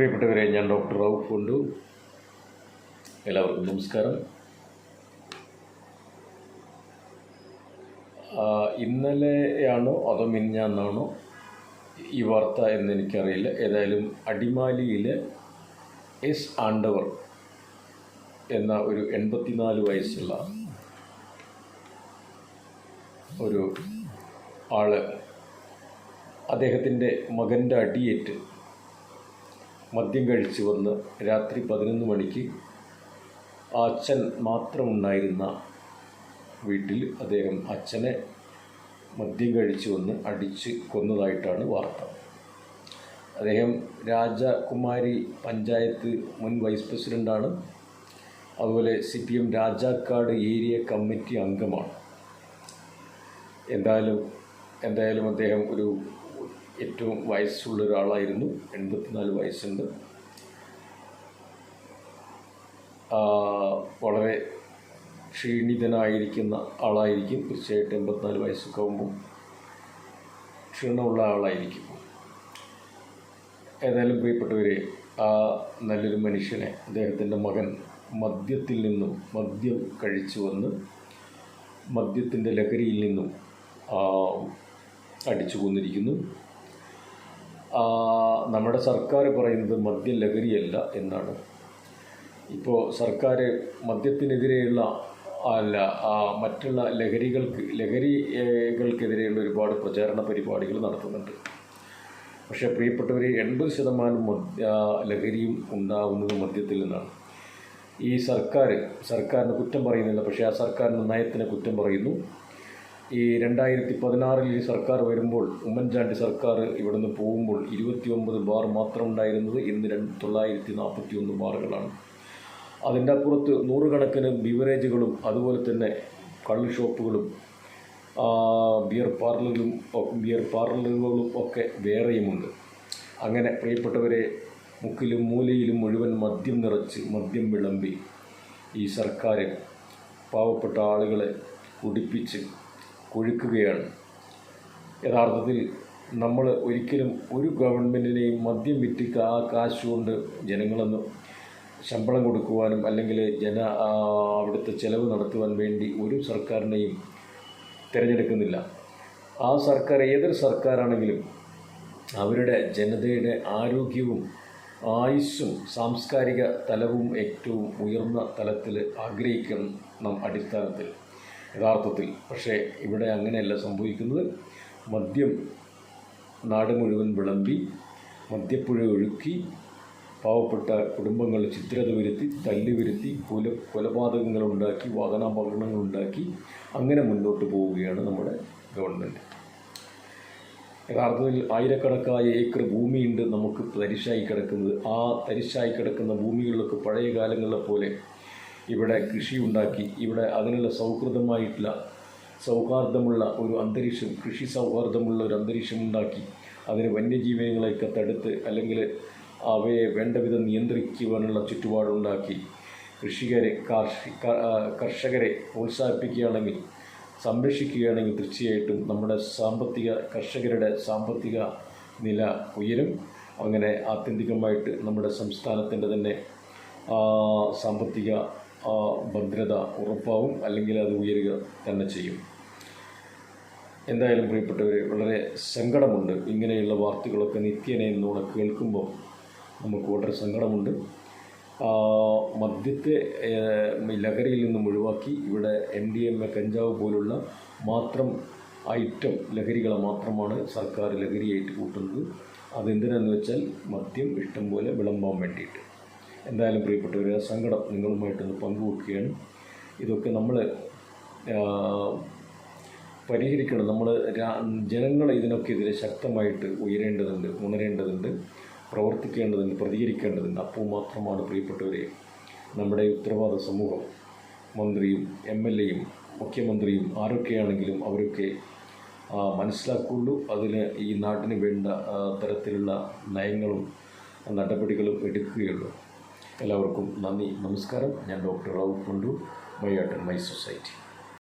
പ്രിയപ്പെട്ടവരെ ഞാൻ ഡോക്ടർ റൌഫ് കൊണ്ടു. എല്ലാവർക്കും നമസ്കാരം. ഇന്നലെയാണോ അതോ മിനിഞ്ഞാന്നാണോ ഈ വാർത്ത എന്ന് എനിക്കറിയില്ല ഏതായാലും അടിമാലിയിലെ എസ് ആണ്ടവർ എന്ന ഒരു എൺപത്തിനാല് വയസ്സുള്ള ഒരു ആൾ അദ്ദേഹത്തിന്റെ മകന്റെ അടിയേറ്റ് മദ്യം കഴിച്ച് വന്ന് രാത്രി പതിനൊന്ന് മണിക്ക് അച്ഛൻ മാത്രമുണ്ടായിരുന്ന വീട്ടിൽ അദ്ദേഹം അച്ഛനെ മദ്യം കഴിച്ച് വന്ന് അടിച്ച് കൊന്നതായിട്ടാണ് വാർത്ത. അദ്ദേഹം രാജകുമാരി പഞ്ചായത്ത് മുൻ വൈസ് പ്രസിഡന്റാണ് അതുപോലെ C P M Rajakkad area committee അംഗമാണ്. എന്തായാലും എന്തായാലും അദ്ദേഹം ഒരു ഏറ്റവും വയസ്സുള്ള ഒരാളായിരുന്നു. എൺപത്തിനാല് വയസ്സുണ്ട്. വളരെ ക്ഷീണിതനായിരിക്കുന്ന ആളായിരിക്കും. തീർച്ചയായിട്ടും എൺപത്തിനാല് വയസ്സൊക്കെ ആകുമ്പോൾ ക്ഷീണമുള്ള ആളായിരിക്കും. ഏതായാലും പ്രിയപ്പെട്ടവരെ ആ നല്ലൊരു മനുഷ്യനെ അദ്ദേഹത്തിന്റെ മകൻ മദ്യത്തിൽ നിന്നും മദ്യം കഴിച്ചു വന്ന് മദ്യത്തിന്റെ ലഹരിയിൽ നിന്നും അടിച്ചു കൊന്നിരിക്കുന്നു. നമ്മുടെ സർക്കാർ പറയുന്നത് മദ്യം ലഹരിയല്ല എന്നാണ്. ഇപ്പോൾ സർക്കാർ മദ്യത്തിനെതിരെയുള്ള അല്ല മറ്റുള്ള ലഹരികൾക്ക് ലഹരികൾക്കെതിരെയുള്ള ഒരുപാട് പ്രചാരണ പരിപാടികൾ നടത്തുന്നുണ്ട്. പക്ഷേ പ്രിയപ്പെട്ടവർ എൺപത് ശതമാനം ലഹരിയും ഉണ്ടാകുന്നത് മദ്യത്തിൽ നിന്നാണ്. ഈ സർക്കാർ സർക്കാരിന് കുറ്റം പറയുന്നില്ല പക്ഷേ ആ സർക്കാരിന്റെ നയത്തിനെ കുറ്റം പറയുന്നു. ഈ രണ്ടായിരത്തി പതിനാറിൽ ഈ സർക്കാർ വരുമ്പോൾ ഉമ്മൻചാണ്ടി സർക്കാർ ഇവിടുന്ന് പോകുമ്പോൾ ഇരുപത്തി ഒമ്പത് ബാർ മാത്രം ഉണ്ടായിരുന്നത് ഇന്ന് രണ്ട് തൊള്ളായിരത്തി നാൽപ്പത്തി ഒന്ന് ബാറുകളാണ്. അതിന്റെ അപ്പുറത്ത് നൂറുകണക്കിന് ബിവറേജുകളും അതുപോലെ തന്നെ കള്ള് ഷോപ്പുകളും ബിയർ പാർലറുകളും ബിയർ പാർലറുകളും ഒക്കെ വേറെയുമുണ്ട്. അങ്ങനെ പ്രിയപ്പെട്ടവരെ മുക്കിലും മൂലയിലും മുഴുവൻ മദ്യം നിറച്ച് മദ്യം വിളമ്പി ഈ സർക്കാർ പാവപ്പെട്ട ആളുകളെ കുടിപ്പിച്ച് കൊഴുക്കുകയാണ് യഥാർത്ഥത്തിൽ നമ്മൾ ഒരിക്കലും ഒരു ഗവൺമെന്റിനെയും മദ്യം വിറ്റ് ആ കാശ് കൊണ്ട് ജനങ്ങളൊന്ന് ശമ്പളം കൊടുക്കുവാനും അല്ലെങ്കിൽ ജന അവിടുത്തെ ചെലവ് നടത്തുവാൻ വേണ്ടി ഒരു സർക്കാരിനെയും തിരഞ്ഞെടുക്കുന്നില്ല. ആ സർക്കാർ ഏതൊരു സർക്കാരാണെങ്കിലും അവരുടെ ജനതയുടെ ആരോഗ്യവും ആയുസ്സും സാംസ്കാരിക തലവും ഏറ്റവും ഉയർന്ന തലത്തിൽ ആഗ്രഹിക്കണം നാം അടിസ്ഥാനത്തിൽ യഥാർത്ഥത്തിൽ. പക്ഷേ ഇവിടെ അങ്ങനെയല്ല സംഭവിക്കുന്നത്. മദ്യം നാട് മുഴുവൻ വിളമ്പി മദ്യപ്പുഴ ഒഴുക്കി പാവപ്പെട്ട കുടുംബങ്ങൾ ചിത്രത വരുത്തി തല്ലി വരുത്തി കൊല കൊലപാതകങ്ങളുണ്ടാക്കി വാഹനാപകടങ്ങളുണ്ടാക്കി അങ്ങനെ മുന്നോട്ട് പോവുകയാണ് നമ്മുടെ ഗവൺമെന്റ് യഥാർത്ഥത്തിൽ ആയിരക്കണക്കായ ഏക്കർ ഭൂമിയുണ്ട് നമുക്ക് തരിശായി കിടക്കുന്നത്. ആ തരിശായി കിടക്കുന്ന ഭൂമികളിലൊക്കെ പഴയ കാലങ്ങളിലെ പോലെ ഇവിടെ കൃഷി ഉണ്ടാക്കി ഇവിടെ അതിനുള്ള സൗഹൃദമായിട്ടുള്ള സൗഹാർദ്ദമുള്ള ഒരു അന്തരീക്ഷം കൃഷി സൗഹാർദ്ദമുള്ള ഒരു അന്തരീക്ഷം ഉണ്ടാക്കി. അതിന് വന്യജീവികളെയൊക്കെ തടുത്ത് അല്ലെങ്കിൽ അവയെ വേണ്ട വിധം നിയന്ത്രിക്കുവാനുള്ള ചുറ്റുപാടുണ്ടാക്കി. കൃഷികരെ കർഷകരെ പ്രോത്സാഹിപ്പിക്കുകയാണെങ്കിൽ സംരക്ഷിക്കുകയാണെങ്കിൽ തീർച്ചയായിട്ടും നമ്മുടെ സാമ്പത്തിക കർഷകരുടെ സാമ്പത്തിക നില ഉയരും. അങ്ങനെ ആത്യന്തികമായിട്ട് നമ്മുടെ സംസ്ഥാനത്തിന്റെ തന്നെ സാമ്പത്തിക ആ, ഭദ്രത ഉറപ്പാവും അല്ലെങ്കിൽ അത് ഉയരുക തന്നെ ചെയ്യും. എന്തായാലും പ്രിയപ്പെട്ടവർ വളരെ സങ്കടമുണ്ട് ഇങ്ങനെയുള്ള വാർത്തകളൊക്കെ നിത്യേനെ എന്നോടെ കേൾക്കുമ്പോൾ നമുക്ക് വളരെ സങ്കടമുണ്ട്. മദ്യത്തെ ലഹരിയിൽ നിന്നും ഒഴിവാക്കി ഇവിടെ എം ഡി എം എ കഞ്ചാവ് പോലുള്ള മാത്രം ഐറ്റം ലഹരികളെ മാത്രമാണ് സർക്കാർ ലഹരിയായിട്ട് കൂട്ടുന്നത്. അതെന്തിനാന്ന് വെച്ചാൽ മദ്യം ഇഷ്ടം പോലെ വിളമ്പാൻ വേണ്ടിയിട്ട്. എന്തായാലും പ്രിയപ്പെട്ടവരെ സങ്കടം നിങ്ങളുമായിട്ടൊന്ന് പങ്കുവെക്കുകയാണ്. ഇതൊക്കെ നമ്മൾ പരിഹരിക്കണം. നമ്മൾ ജനങ്ങൾ ഇതിനൊക്കെതിരെ ശക്തമായിട്ട് ഉയരേണ്ടതുണ്ട് ഉണരേണ്ടതുണ്ട് പ്രവർത്തിക്കേണ്ടതുണ്ട് പ്രതികരിക്കേണ്ടതുണ്ട്. അപ്പോൾ മാത്രമാണ് പ്രിയപ്പെട്ടവരെ നമ്മുടെ ഉത്തരവാദ സമൂഹം മന്ത്രിയും എം എൽ എയും മുഖ്യമന്ത്രിയും ആരൊക്കെയാണെങ്കിലും അവരൊക്കെ മനസ്സിലാക്കുള്ളൂ. അതിന് ഈ നാട്ടിന് വേണ്ട തരത്തിലുള്ള നയങ്ങളും നടപടികളും എടുക്കുകയുള്ളൂ. എല്ലാവർക്കും നന്ദി. നമസ്കാരം. ഞാൻ ഡോക്ടർ റൌഫ് കൊണ്ടു മൈ ആർട്ട് മൈ സൊസൈറ്റി